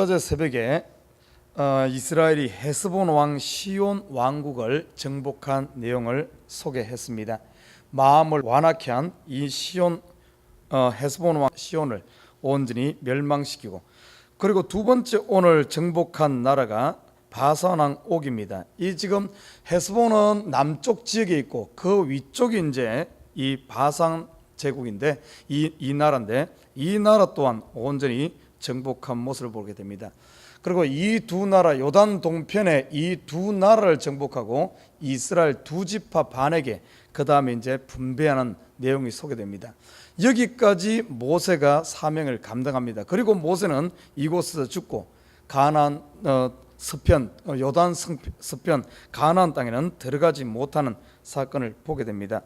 어제 새벽에 어, 이스라엘이 헤스본 왕 시온 왕국을 정복한 내용을 소개했습니다. 마음을 완악케 한 이 시온 어, 헤스본 왕 시온을 온전히 멸망시키고 그리고 두 번째 오늘 정복한 나라가 바산 왕 옥입니다. 이 지금 헤스본은 남쪽 지역에 있고 그 위쪽이 이제 이 바산 제국인데 이, 이 나라인데 이 나라 또한 온전히 정복한 모습을 보게 됩니다. 그리고 이 두 나라 요단 동편에 이 두 나라를 정복하고 이스라엘 두 지파 반에게 그 다음에 이제 분배하는 내용이 소개됩니다. 여기까지 모세가 사명을 감당합니다. 그리고 모세는 이곳에서 죽고 가나안 어, 서편 어, 요단 성- 서편 가나안 땅에는 들어가지 못하는 사건을 보게 됩니다.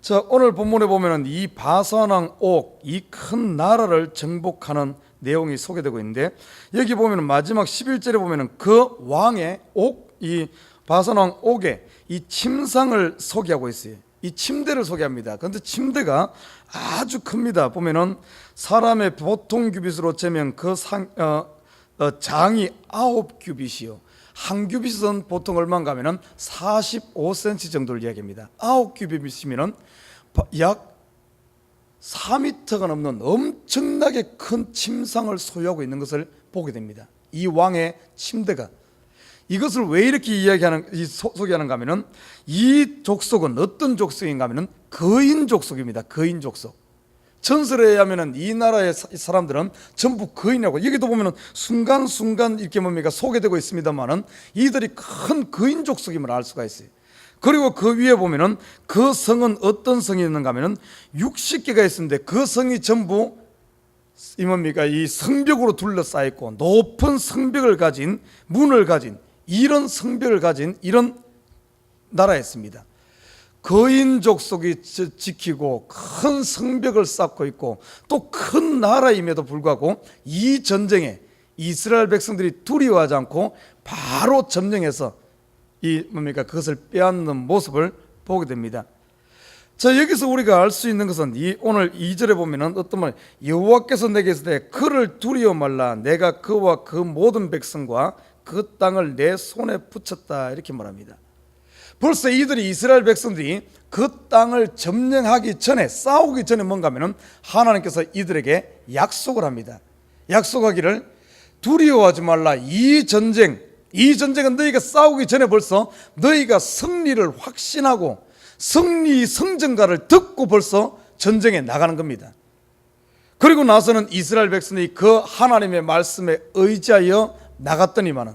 자 오늘 본문에 보면은 이 바산왕 옥 이 큰 나라를 정복하는 내용이 소개되고 있는데 여기 보면은 마지막 11절에 보면은 그 왕의 옥 이 바산왕 옥의 이 침상을 소개하고 있어요. 이 침대를 소개합니다. 그런데 침대가 아주 큽니다. 보면은 사람의 보통 규빗으로 재면 그 상, 어, 어, 장이 아홉 규빗이요. 한 규빗은 보통 얼마인가 하면은 45cm 정도를 이야기합니다. 아홉 규빗이면은 약 4미터가 넘는 엄청나게 큰 침상을 소유하고 있는 것을 보게 됩니다. 이 왕의 침대가 이것을 왜 이렇게 이야기하는 이 소- 소개하는가 하면은 이 족속은 어떤 족속인가 하면은 거인 족속입니다. 거인 족속. 전설에 의하면은 이 나라의 사- 사람들은 전부 거인이라고 여기도 보면은 순간순간 이렇게 뭡니까 소개되고 있습니다만은 이들이 큰 거인 족속임을 알 수가 있어요. 그리고 그 위에 보면은 그 성은 어떤 성이 있는가 하면은 60개가 있는데 그 성이 전부 이 뭡니까 이 성벽으로 둘러싸여 있고 높은 성벽을 가진 문을 가진 이런 성벽을 가진 이런 나라였습니다. 거인 족 속이 지- 지키고 큰 성벽을 쌓고 있고 또 큰 나라임에도 불구하고 이 전쟁에 이스라엘 백성들이 두려워하지 않고 바로 점령해서 이 뭡니까 그것을 빼앗는 모습을 보게 됩니다. 자 여기서 우리가 알 수 있는 것은 이 오늘 2절에 보면은 어떤 말 여호와께서 내게 있으되 그를 두려워 말라 내가 그와 그 모든 백성과 그 땅을 내 손에 붙였다 이렇게 말합니다. 벌써 이들이 이스라엘 백성들이 그 땅을 점령하기 전에 싸우기 전에 뭔가 하면은 하나님께서 이들에게 약속을 합니다. 약속하기를 두려워하지 말라. 이 전쟁, 이 전쟁은 너희가 싸우기 전에 벌써 너희가 승리를 확신하고 승리 성전가를 듣고 벌써 전쟁에 나가는 겁니다. 그리고 나서는 이스라엘 백성이 그 하나님의 말씀에 의지하여 나갔더니만은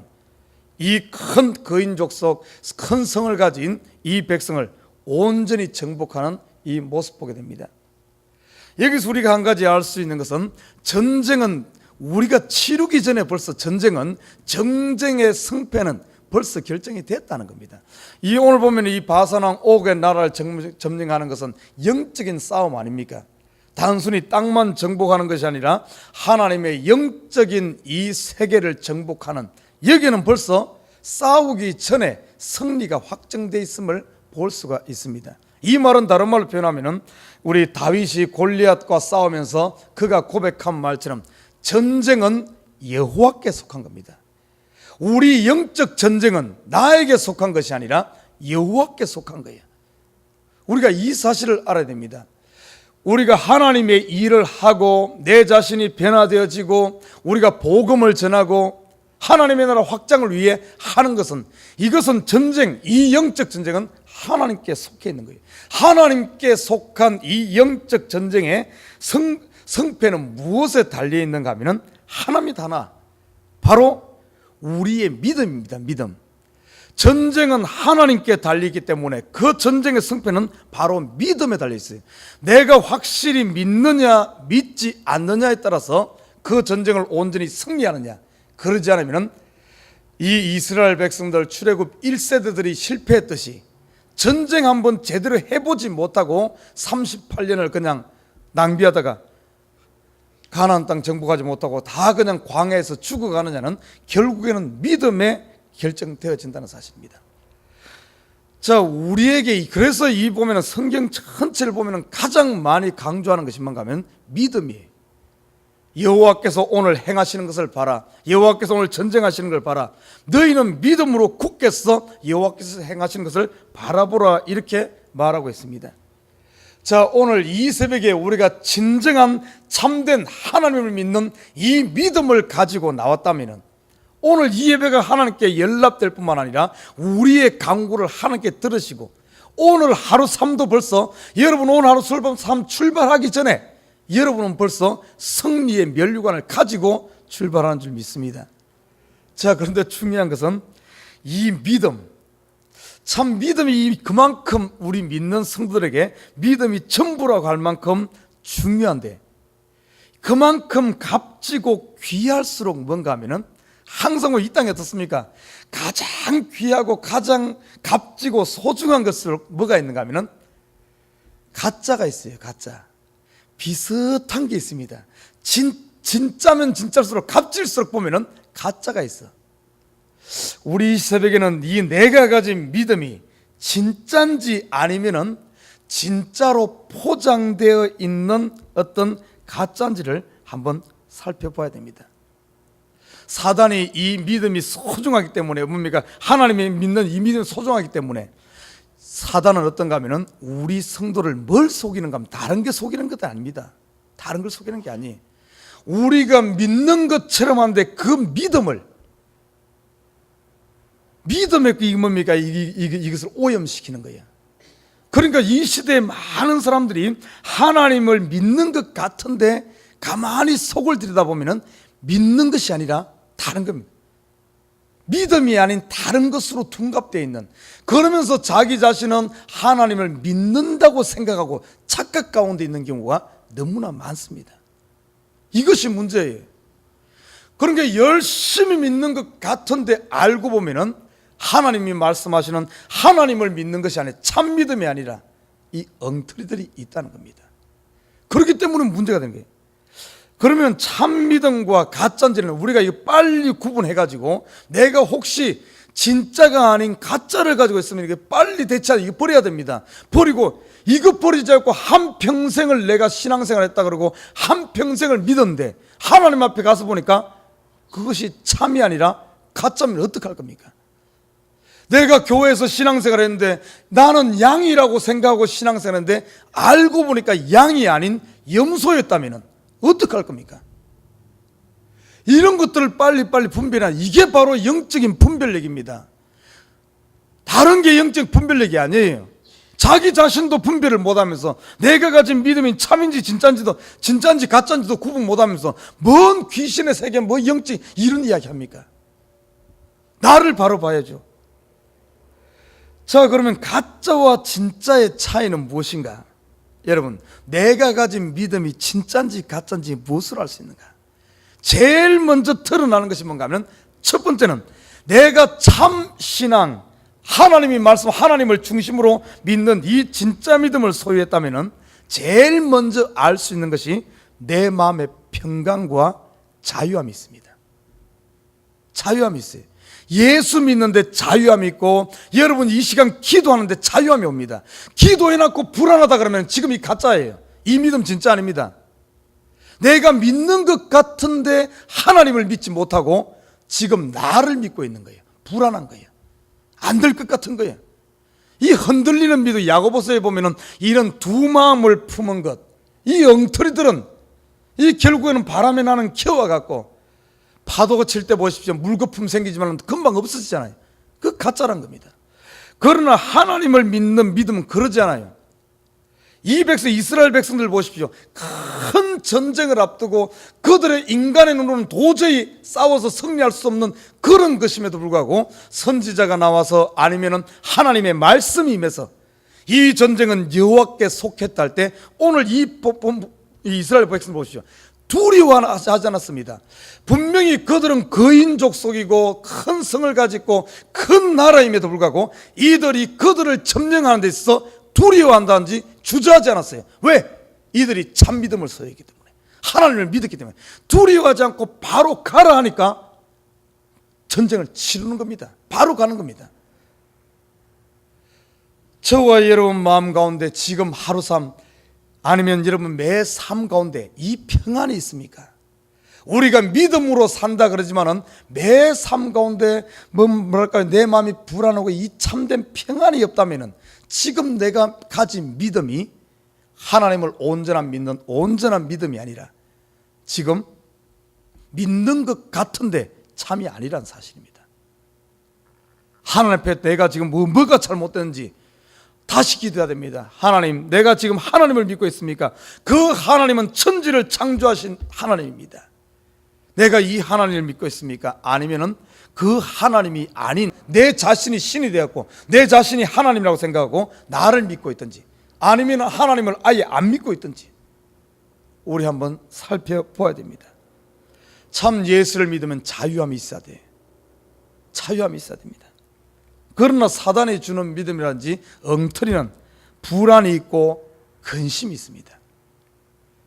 이 큰 거인 족 속 큰 성을 가진 이 백성을 온전히 정복하는 이 모습 보게 됩니다. 여기서 우리가 한 가지 알 수 있는 것은 전쟁은 우리가 치르기 전에 벌써 전쟁은 정쟁의 승패는 벌써 결정이 됐다는 겁니다. 이 오늘 보면 이 바산왕 옥의 나라를 정- 점령하는 것은 영적인 싸움 아닙니까? 단순히 땅만 정복하는 것이 아니라 하나님의 영적인 이 세계를 정복하는 여기는 벌써 싸우기 전에 승리가 확정돼 있음을 볼 수가 있습니다. 이 말은 다른 말로 표현하면은 우리 다윗이 골리앗과 싸우면서 그가 고백한 말처럼 전쟁은 여호와께 속한 겁니다. 우리 영적 전쟁은 나에게 속한 것이 아니라 여호와께 속한 거예요. 우리가 이 사실을 알아야 됩니다. 우리가 하나님의 일을 하고 내 자신이 변화되어지고 우리가 복음을 전하고 하나님의 나라 확장을 위해 하는 것은 이것은 전쟁, 이 영적 전쟁은 하나님께 속해 있는 거예요. 하나님께 속한 이 영적 전쟁의 성, 성패는 무엇에 달려 있는가 하면은 하나님 하나 바로 우리의 믿음입니다. 믿음. 전쟁은 하나님께 달리기 때문에 그 전쟁의 승패는 바로 믿음에 달려 있어요. 내가 확실히 믿느냐 믿지 않느냐에 따라서 그 전쟁을 온전히 승리하느냐 그러지 않으면 이 이스라엘 백성들 출애굽 1세대들이 실패했듯이 전쟁 한번 제대로 해보지 못하고 38년을 그냥 낭비하다가 가나안 땅 정복하지 못하고 다 그냥 광야에서 죽어가느냐는 결국에는 믿음에 결정되어진다는 사실입니다. 자, 우리에게 이- 그래서 이 보면은 성경 전체를 보면은 가장 많이 강조하는 것이 뭔가 하면 믿음이에요. 여호와께서 오늘 행하시는 것을 봐라. 여호와께서 오늘 전쟁하시는 걸 봐라. 너희는 믿음으로 굳겠어 여호와께서 행하시는 것을 바라보라 이렇게 말하고 있습니다. 자, 오늘 이 새벽에 우리가 진정한 참된 하나님을 믿는 이 믿음을 가지고 나왔다면은 오늘 이 예배가 하나님께 연락될 뿐만 아니라 우리의 강구를 하나님께 들으시고 오늘 하루 삶도 벌써 여러분 오늘 하루 삶 출발하기 전에 여러분은 벌써 승리의 면류관을 가지고 출발하는 줄 믿습니다. 자, 그런데 중요한 것은 이 믿음, 참 믿음이 그만큼 우리 믿는 성도들에게 믿음이 전부라고 할 만큼 중요한데 그만큼 값지고 귀할수록 뭔가 하면은 항상 이 땅에 어떻습니까? 가장 귀하고 가장 값지고 소중한 것을 뭐가 있는가 하면은 가짜가 있어요. 가짜. 비슷한 게 있습니다. 진, 진짜면 진짜일수록 값질수록 보면은 가짜가 있어. 우리 새벽에는 이 내가 가진 믿음이 진짠지 아니면은 진짜로 포장되어 있는 어떤 가짜인지를 한번 살펴봐야 됩니다. 사단이 이 믿음이 소중하기 때문에 뭡니까? 하나님이 믿는 이 믿음이 소중하기 때문에 사단은 어떤가 하면은 우리 성도를 뭘 속이는가 하면 다른 게 속이는 것도 아닙니다. 다른 걸 속이는 게 아니. 우리가 믿는 것처럼 하는데 그 믿음을 믿음의 그 이게 뭡니까? 이, 이, 이것을 오염시키는 거예요. 그러니까 이 시대에 많은 사람들이 하나님을 믿는 것 같은데 가만히 속을 들여다보면 믿는 것이 아니라 다른 겁니다. 믿음이 아닌 다른 것으로 둔갑되어 있는 그러면서 자기 자신은 하나님을 믿는다고 생각하고 착각 가운데 있는 경우가 너무나 많습니다. 이것이 문제예요. 그러니까 열심히 믿는 것 같은데 알고 보면은 하나님이 말씀하시는 하나님을 믿는 것이 아니라 참 믿음이 아니라 이 엉터리들이 있다는 겁니다. 그렇기 때문에 문제가 되는 거예요. 그러면 참 믿음과 가짜인지는 우리가 이거 빨리 구분해 가지고 내가 혹시 진짜가 아닌 가짜를 가지고 있으면 이게 빨리 대체하고 이거 버려야 됩니다. 버리고 이거 버리지 않고 한 평생을 내가 신앙생활 했다 그러고 한 평생을 믿었는데 하나님 앞에 가서 보니까 그것이 참이 아니라 가짜면 어떡할 겁니까? 내가 교회에서 신앙생활 했는데 나는 양이라고 생각하고 신앙생활 했는데 알고 보니까 양이 아닌 염소였다면 어떡할 겁니까? 이런 것들을 빨리빨리 분별하는 이게 바로 영적인 분별력입니다. 다른 게 영적 분별력이 아니에요. 자기 자신도 분별을 못하면서 내가 가진 믿음이 참인지 진짜인지도 진짜인지 가짜인지도 구분 못하면서 뭔 귀신의 세계 뭐 영적 이런 이야기 합니까? 나를 바로 봐야죠. 자 그러면 가짜와 진짜의 차이는 무엇인가? 여러분 내가 가진 믿음이 진짜인지 가짜인지 무엇을 알수 있는가? 제일 먼저 드러나는 것이 뭔가 하면 첫 번째는 내가 참 신앙 하나님이 말씀 하나님을 중심으로 믿는 이 진짜 믿음을 소유했다면은 제일 먼저 알 수 있는 것이 내 마음의 평강과 자유함이 있습니다. 자유함이 있어요. 예수 믿는데 자유함이 있고 여러분 이 시간 기도하는데 자유함이 옵니다. 기도해놓고 불안하다 그러면 지금 이 가짜예요. 이 믿음 진짜 아닙니다. 내가 믿는 것 같은데 하나님을 믿지 못하고 지금 나를 믿고 있는 거예요. 불안한 거예요. 안 될 것 같은 거예요. 이 흔들리는 믿음 야고보서에 보면은 이런 두 마음을 품은 것. 이 엉터리들은 이 결국에는 바람에 나는 겨와 같고 파도가 칠 때 보십시오. 물거품 생기지만 금방 없어지잖아요. 그 가짜란 겁니다. 그러나 하나님을 믿는 믿음은 그러지 않아요. 이 백성 이스라엘 백성들 보십시오. 큰 전쟁을 앞두고 그들의 인간의 눈으로는 도저히 싸워서 승리할 수 없는 그런 것임에도 불구하고 선지자가 나와서 아니면은 하나님의 말씀이 임해서 이 전쟁은 여호와께 속했다 할 때 오늘 이, 이 이스라엘 백성 보십시오. 두려워하지 않았습니다. 분명히 그들은 거인족 속이고 큰 성을 가지고 큰 나라임에도 불구하고 이들이 그들을 점령하는 데 있어서 두려워한다든지 주저하지 않았어요. 왜? 이들이 참 믿음을 소유했기 때문에 하나님을 믿었기 때문에 두려워하지 않고 바로 가라 하니까 전쟁을 치르는 겁니다. 바로 가는 겁니다. 저와 여러분 마음 가운데 지금 하루 삶 아니면 여러분 매 삶 가운데 이 평안이 있습니까? 우리가 믿음으로 산다 그러지만은 매 삶 가운데 뭐 뭐랄까요 내 마음이 불안하고 이 참된 평안이 없다면은 지금 내가 가진 믿음이 하나님을 온전한 믿는 온전한 믿음이 아니라 지금 믿는 것 같은데 참이 아니란 사실입니다. 하나님 앞에 내가 지금 뭐, 뭐가 잘못됐는지 다시 기도해야 됩니다. 하나님, 내가 지금 하나님을 믿고 있습니까? 그 하나님은 천지를 창조하신 하나님입니다. 내가 이 하나님을 믿고 있습니까? 아니면은 그 하나님이 아닌 내 자신이 신이 되었고 내 자신이 하나님이라고 생각하고 나를 믿고 있든지 아니면 하나님을 아예 안 믿고 있든지 우리 한번 살펴보아야 됩니다. 참 예수를 믿으면 자유함이 있어야 돼. 자유함이 있어야 됩니다. 그러나 사단이 주는 믿음이란지 엉터리는 불안이 있고 근심이 있습니다.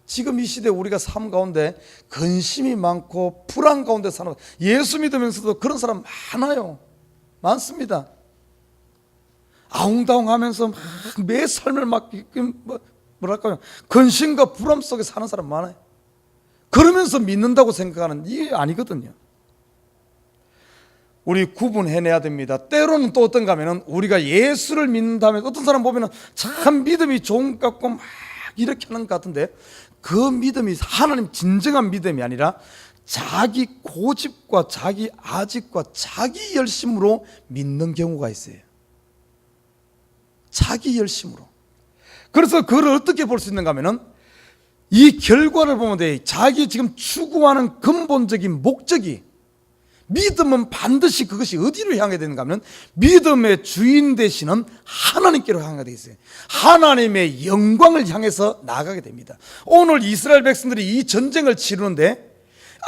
지금 이 시대 우리가 삶 가운데 근심이 많고 불안 가운데 사는 예수 믿으면서도 그런 사람 많아요. 많습니다. 아웅다웅하면서 막 매 삶을 막 뭐- 뭐랄까요 근심과 불안 속에 사는 사람 많아요. 그러면서 믿는다고 생각하는 이게 아니거든요. 우리 구분해내야 됩니다. 때로는 또 어떤가 하면은 우리가 예수를 믿는다면 어떤 사람 보면은 참 믿음이 좋은 것 같고 막 이렇게 하는 것 같은데 그 믿음이 하나님 진정한 믿음이 아니라 자기 고집과 자기 아집과 자기 열심으로 믿는 경우가 있어요. 자기 열심으로. 그래서 그걸 어떻게 볼 수 있는가 하면은 이 결과를 보면 돼. 자기 지금 추구하는 근본적인 목적이 믿음은 반드시 그것이 어디로 향해 되는가 하면 믿음의 주인 되시는 하나님께로 향하게 되어 있어요. 하나님의 영광을 향해서 나가게 됩니다. 오늘 이스라엘 백성들이 이 전쟁을 치르는데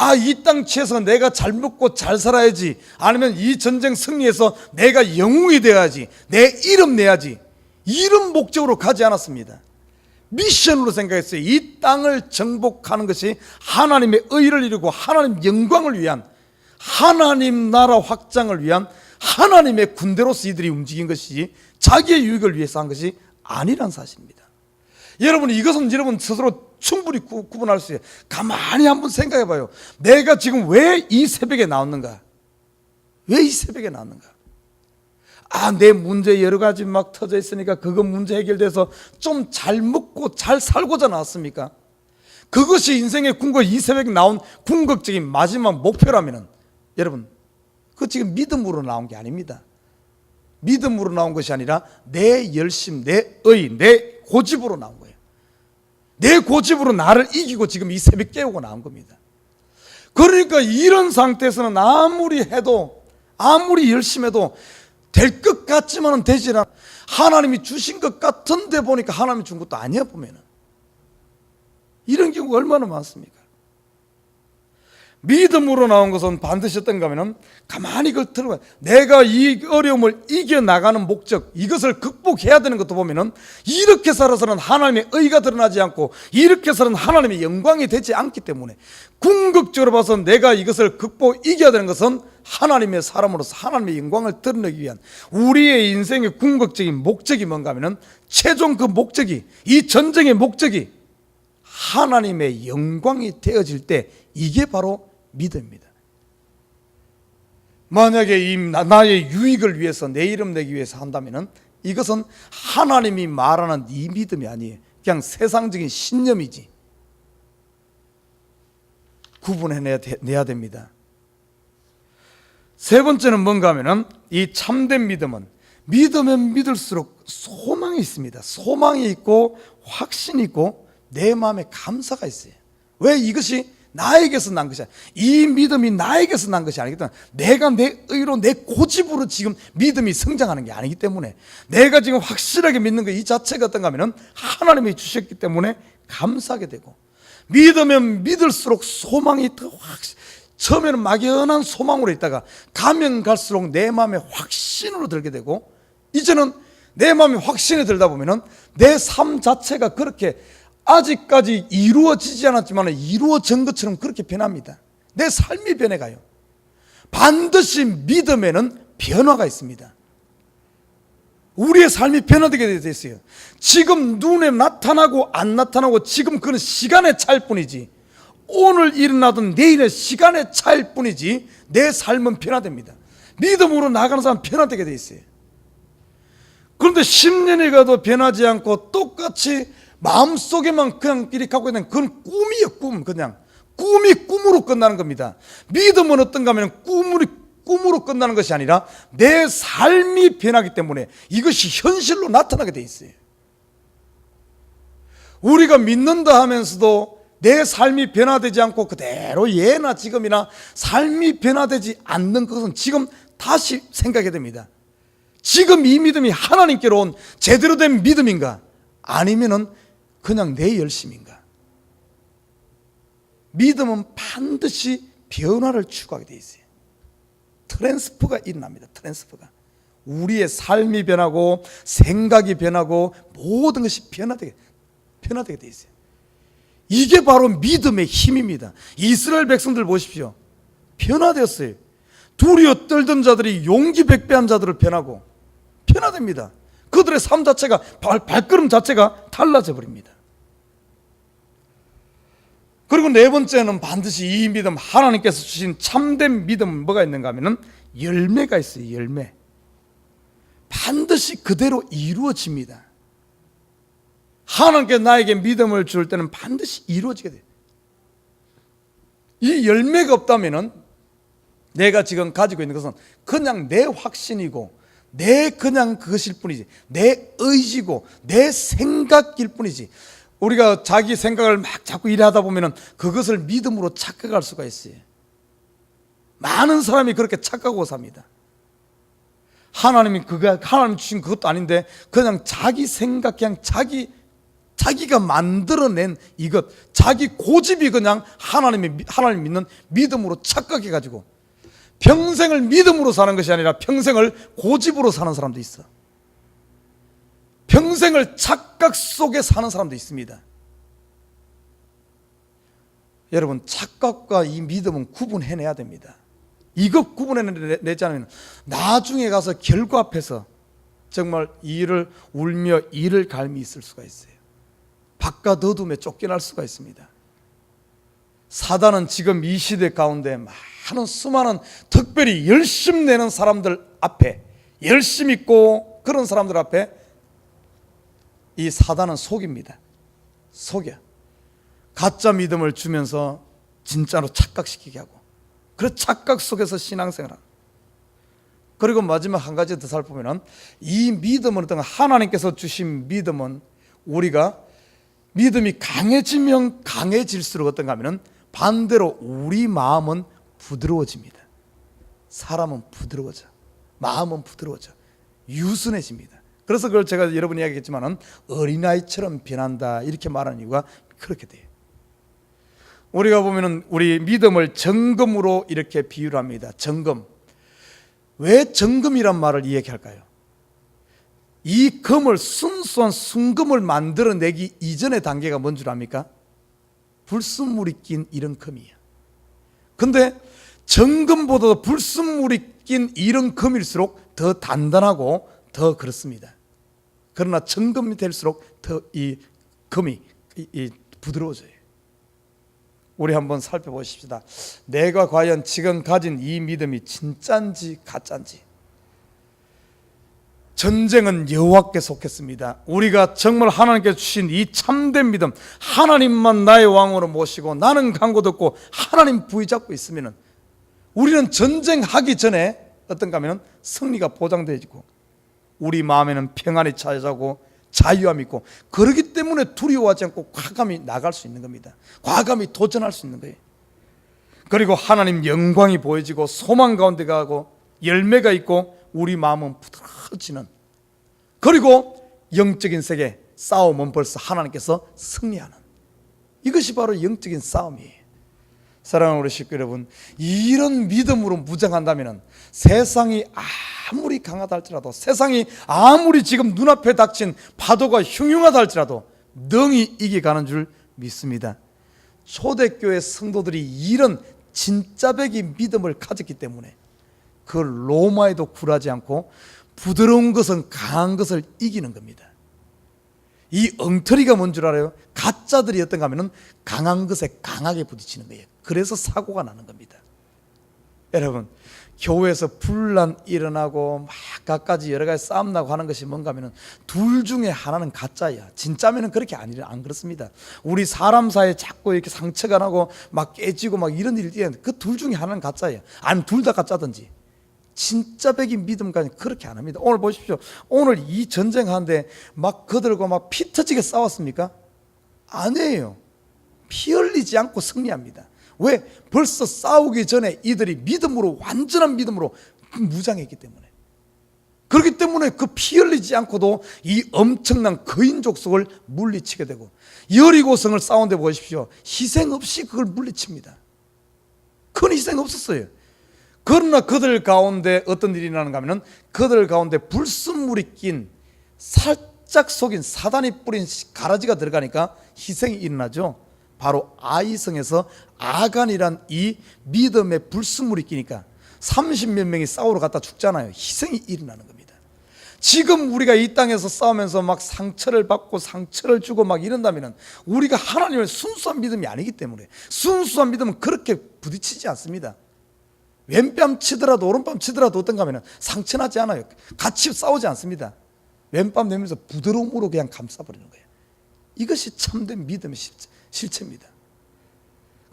아, 이 땅 취해서 내가 잘 먹고 잘 살아야지. 아니면 이 전쟁 승리해서 내가 영웅이 되어야지. 내 이름 내야지. 이런 목적으로 가지 않았습니다. 미션으로 생각했어요. 이 땅을 정복하는 것이 하나님의 의를 이루고 하나님 영광을 위한 하나님 나라 확장을 위한 하나님의 군대로서 이들이 움직인 것이지 자기의 유익을 위해서 한 것이 아니란 사실입니다. 여러분 이것은 여러분 스스로 충분히 구, 구분할 수 있어요. 가만히 한번 생각해 봐요. 내가 지금 왜 이 새벽에 나왔는가? 왜 이 새벽에 나왔는가? 아, 내 문제 여러 가지 막 터져 있으니까 그거 문제 해결돼서 좀 잘 먹고 잘 살고자 나왔습니까? 그것이 인생의 궁극, 이 새벽에 나온 궁극적인 마지막 목표라면은 여러분, 그 지금 믿음으로 나온 게 아닙니다. 믿음으로 나온 것이 아니라 내 열심, 내 의, 내 고집으로 나온 거예요. 내 고집으로 나를 이기고 지금 이 새벽 깨우고 나온 겁니다. 그러니까 이런 상태에서는 아무리 해도 아무리 열심히 해도 될 것 같지만은 되지 않아. 하나님이 주신 것 같은데 보니까 하나님이 준 것도 아니야 보면은. 이런 경우가 얼마나 많습니까? 믿음으로 나온 것은 반드시 어떤가 하면은 가만히 그걸 들어봐. 내가 이 어려움을 이겨나가는 목적, 이것을 극복해야 되는 것도 보면은 이렇게 살아서는 하나님의 의가 드러나지 않고 이렇게 살아서는 하나님의 영광이 되지 않기 때문에 궁극적으로 봐서 내가 이것을 극복, 이겨야 되는 것은 하나님의 사람으로서 하나님의 영광을 드러내기 위한 우리의 인생의 궁극적인 목적이 뭔가 하면은 최종 그 목적이 이 전쟁의 목적이 하나님의 영광이 되어질 때 이게 바로 믿음입니다. 만약에 이 나- 나의 유익을 위해서 내 이름 내기 위해서 한다면은 이것은 하나님이 말하는 이 믿음이 아니에요. 그냥 세상적인 신념이지. 구분해내야 됩니다. 세 번째는 뭔가 하면은 이 참된 믿음은 믿으면 믿을수록 소망이 있습니다. 소망이 있고 확신이 있고 내 마음에 감사가 있어요. 왜 이것이 나에게서 난 것이 아니야. 이 믿음이 나에게서 난 것이 아니기 때문에 내가 내 의로 내 고집으로 지금 믿음이 성장하는 게 아니기 때문에 내가 지금 확실하게 믿는 것 이 자체가 어떤가 하면은 하나님이 주셨기 때문에 감사하게 되고 믿으면 믿을수록 소망이 더 확, 처음에는 막연한 소망으로 있다가 가면 갈수록 내 마음에 확신으로 들게 되고 이제는 내 마음에 확신이 들다 보면은 내 삶 자체가 그렇게 아직까지 이루어지지 않았지만 이루어진 것처럼 그렇게 변합니다. 내 삶이 변해가요. 반드시 믿음에는 변화가 있습니다. 우리의 삶이 변화되게 되어 있어요. 지금 눈에 나타나고 안 나타나고 지금 그는 시간의 차일 뿐이지 오늘 일어나든 내일의 시간의 차일 뿐이지 내 삶은 변화됩니다. 믿음으로 나가는 사람 변화되게 돼 있어요. 그런데 10년이 가도 변하지 않고 똑같이 마음속에만 그냥 갖고 있는 그건 꿈이에요, 꿈. 그냥. 꿈이 꿈으로 끝나는 겁니다. 믿음은 어떤가 하면 꿈으로, 꿈으로 끝나는 것이 아니라 내 삶이 변하기 때문에 이것이 현실로 나타나게 돼 있어요. 우리가 믿는다 하면서도 내 삶이 변화되지 않고 그대로 예나 지금이나 삶이 변화되지 않는 것은 지금 다시 생각해야 됩니다. 지금 이 믿음이 하나님께로 온 제대로 된 믿음인가? 아니면은 그냥 내 열심인가? 믿음은 반드시 변화를 추구하게 돼 있어요. 트랜스퍼가 일어납니다. 트랜스퍼가. 우리의 삶이 변하고 생각이 변하고 모든 것이 변화되게 변화되게 돼 있어요. 이게 바로 믿음의 힘입니다. 이스라엘 백성들 보십시오. 변화되었어요. 두려워 떨던 자들이 용기 백배한 자들을 변하고 변화됩니다. 그들의 삶 자체가 발, 발걸음 자체가 달라져 버립니다. 그리고 네 번째는 반드시 이 믿음 하나님께서 주신 참된 믿음은 뭐가 있는가 하면은 열매가 있어요. 열매. 반드시 그대로 이루어집니다. 하나님께 나에게 믿음을 줄 때는 반드시 이루어지게 돼요. 이 열매가 없다면은 내가 지금 가지고 있는 것은 그냥 내 확신이고 내 그냥 그것일 뿐이지 내 의지고 내 생각일 뿐이지 우리가 자기 생각을 막 자꾸 일하다 보면은 그것을 믿음으로 착각할 수가 있어요. 많은 사람이 그렇게 착각하고 삽니다. 하나님이 그가 하나님 주신 그것도 아닌데 그냥 자기 생각 그냥 자기 자기가 만들어낸 이것 자기 고집이 그냥 하나님의 하나님 믿는 믿음으로 착각해 가지고 평생을 믿음으로 사는 것이 아니라 평생을 고집으로 사는 사람도 있어. 평생을 착각 속에 사는 사람도 있습니다. 여러분 착각과 이 믿음은 구분해내야 됩니다. 이것 구분해내지 않으면 나중에 가서 결과 앞에서 정말 이를 울며 이를 갈미 있을 수가 있어요. 바깥 어둠에 쫓겨날 수가 있습니다. 사단은 지금 이 시대 가운데 많은 수많은 특별히 열심 내는 사람들 앞에 열심 있고 그런 사람들 앞에 이 사단은 속입니다. 속여. 가짜 믿음을 주면서 진짜로 착각시키게 하고 그 착각 속에서 신앙생활 하고 그리고 마지막 한 가지 더 살펴보면 이 믿음은 어떤 하나님께서 주신 믿음은 우리가 믿음이 강해지면 강해질수록 어떤가 하면은 반대로 우리 마음은 부드러워집니다. 사람은 부드러워져. 마음은 부드러워져. 유순해집니다. 그래서 그걸 제가 여러분 이야기했지만은 어린아이처럼 변한다. 이렇게 말하는 이유가 그렇게 돼요. 우리가 보면은 우리 믿음을 정금으로 이렇게 비유를 합니다. 정금. 왜 정금이란 말을 이야기할까요? 이 금을 순수한 순금을 만들어내기 이전의 단계가 뭔 줄 압니까? 불순물이 낀 이런 금이에요. 근데 정금보다도 불순물이 낀 이런 금일수록 더 단단하고 더 그렇습니다. 그러나 정금이 될수록 더 이 금이 이, 이 부드러워져요. 우리 한번 살펴보십시다. 내가 과연 지금 가진 이 믿음이 진짠지 가짠지. 전쟁은 여호와께 속했습니다. 우리가 정말 하나님께 주신 이 참된 믿음, 하나님만 나의 왕으로 모시고 나는 강고 듣고 하나님 부위 잡고 있으면은 우리는 전쟁하기 전에 어떤가 하면 승리가 보장되어지고 우리 마음에는 평안이 찾아오고 자유함이 있고 그러기 때문에 두려워하지 않고 과감히 나갈 수 있는 겁니다. 과감히 도전할 수 있는 거예요. 그리고 하나님 영광이 보여지고 소망 가운데 가고 열매가 있고 우리 마음은 부드러워지는 그리고 영적인 세계 싸움은 벌써 하나님께서 승리하는 이것이 바로 영적인 싸움이에요. 사랑하는 우리 식구 여러분, 이런 믿음으로 무장한다면 세상이 아무리 강하다 할지라도 세상이 아무리 지금 눈앞에 닥친 파도가 흉흉하다 할지라도 능히 이겨가는 줄 믿습니다. 초대교회 성도들이 이런 진짜배기 믿음을 가졌기 때문에 그 로마에도 굴하지 않고 부드러운 것은 강한 것을 이기는 겁니다. 이 엉터리가 뭔 줄 알아요? 가짜들이 어떤가 하면은 강한 것에 강하게 부딪히는 거예요. 그래서 사고가 나는 겁니다. 여러분, 교회에서 분란 일어나고 막 갖가지 여러 가지 싸움 나고 하는 것이 뭔가 하면은 둘 중에 하나는 가짜야. 진짜면은 그렇게 아니 안 그렇습니다. 우리 사람 사이에 자꾸 이렇게 상처가 나고 막 깨지고 막 이런 일이 그 둘 중에 하나는 가짜야. 아니 둘 다 가짜든지. 진짜 백인 믿음까지 그렇게 안 합니다. 오늘 보십시오. 오늘 이 전쟁하는데 막 그들과 막 피 터지게 싸웠습니까? 아니에요. 피 흘리지 않고 승리합니다. 왜? 벌써 싸우기 전에 이들이 믿음으로 완전한 믿음으로 무장했기 때문에. 그렇기 때문에 그 피 흘리지 않고도 이 엄청난 거인 족속을 물리치게 되고 여리고성을 싸운데 보십시오. 희생 없이 그걸 물리칩니다. 큰 희생 없었어요. 그러나 그들 가운데 어떤 일이 나는가 하면은 그들 가운데 불순물이 낀 살짝 속인 사단이 뿌린 가라지가 들어가니까 희생이 일어나죠. 바로 아이성에서 아간이란 이 믿음의 불순물이 끼니까 30몇 명이 싸우러 갔다 죽잖아요. 희생이 일어나는 겁니다. 지금 우리가 이 땅에서 싸우면서 막 상처를 받고 상처를 주고 막 이런다면은 우리가 하나님을 순수한 믿음이 아니기 때문에 순수한 믿음은 그렇게 부딪히지 않습니다. 왼뺨 치더라도 오른뺨 치더라도 어떤가 하면 상처 나지 않아요. 같이 싸우지 않습니다. 왼뺨 내면서 부드러움으로 그냥 감싸버리는 거예요. 이것이 참된 믿음의 실체, 실체 입니다.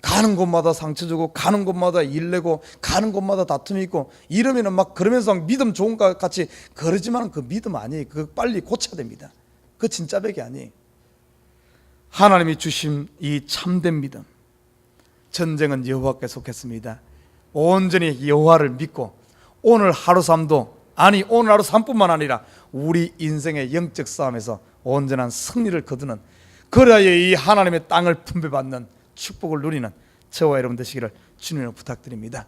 가는 곳마다 상처 주고 가는 곳마다 일내고 가는 곳마다 다툼이 있고 이러면은 막 그러면서 막 믿음 좋은 것 같이 그러지만 그 믿음 아니에요. 그 빨리 고쳐야 됩니다. 그 진짜 백이 아니에요. 하나님이 주신 이 참된 믿음. 전쟁은 여호와께 속했습니다. 온전히 여호와를 믿고 오늘 하루 삶도 아니 오늘 하루 삶뿐만 아니라 우리 인생의 영적 싸움에서 온전한 승리를 거두는 그래야 이 하나님의 땅을 분배받는 축복을 누리는 저와 여러분 되시기를 주님으로 부탁드립니다.